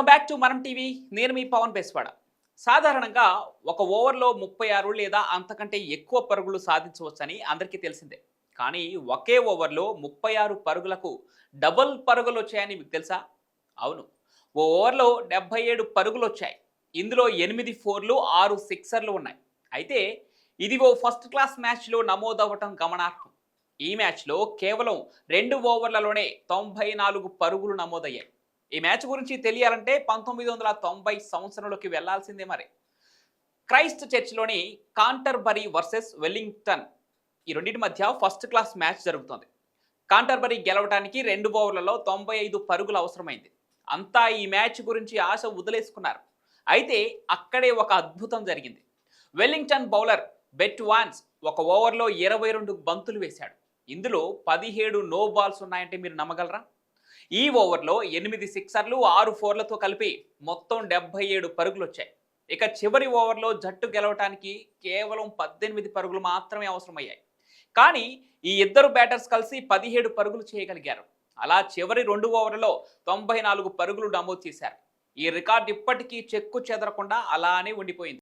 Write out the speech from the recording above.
Welcome back to మనం TV నేను మీ పవన్ బెస్వాడ. సాధారణంగా ఒక ఓవర్లో ముప్పై ఆరు లేదా అంతకంటే ఎక్కువ పరుగులు సాధించవచ్చని అందరికీ తెలిసిందే. కానీ ఒకే ఓవర్లో ముప్పై ఆరు పరుగులకు డబుల్ పరుగులు వచ్చాయని మీకు తెలుసా? అవును. ఓ ఓవర్లో డెబ్బై ఏడు పరుగులు వచ్చాయి. ఇందులో ఎనిమిది ఫోర్లు ఆరు సిక్సర్లు ఉన్నాయి. అయితే ఇది ఓ ఫస్ట్ క్లాస్ మ్యాచ్లో నమోదవ్వటం గమనార్హం. ఈ మ్యాచ్లో కేవలం రెండు ఓవర్లలోనే తొంభై నాలుగు పరుగులు నమోదయ్యాయి. ఈ మ్యాచ్ గురించి తెలియాలంటే పంతొమ్మిది వందల తొంభై సంవత్సరంలోకి వెళ్ళాల్సిందే మరి. క్రైస్ట్ చర్చ్లోని కాంటర్బరీ వర్సెస్ వెల్లింగ్టన్ ఈ రెండింటి మధ్య ఫస్ట్ క్లాస్ మ్యాచ్ జరుగుతోంది. కాంటర్బరీ గెలవడానికి రెండు ఓవర్లలో తొంభై ఐదు పరుగులు అవసరమైంది. అంతా ఈ మ్యాచ్ గురించి ఆశ వదిలేసుకున్నారు. అయితే అక్కడే ఒక అద్భుతం జరిగింది. వెల్లింగ్టన్ బౌలర్ బెట్ వాన్స్ ఒక ఓవర్లో ఇరవై రెండు బంతులు వేశాడు. ఇందులో పదిహేడు నో బాల్స్ ఉన్నాయంటే మీరు నమ్మగలరా? ఈ ఓవర్లో ఎనిమిది సిక్సర్లు ఆరు ఫోర్లతో కలిపి మొత్తం డెబ్బై ఏడు పరుగులు వచ్చాయి ఇక చివరి ఓవర్లో జట్టు గెలవటానికి కేవలం పద్దెనిమిది పరుగులు మాత్రమే అవసరమయ్యాయి. కానీ ఈ ఇద్దరు బ్యాటర్స్ కలిసి పదిహేడు పరుగులు చేయగలిగారు. అలా చివరి రెండు ఓవర్లలో తొంభై నాలుగు పరుగులు నమోదు చేశారు. ఈ రికార్డు ఇప్పటికీ చెక్కు చెదరకుండా అలానే ఉండిపోయింది.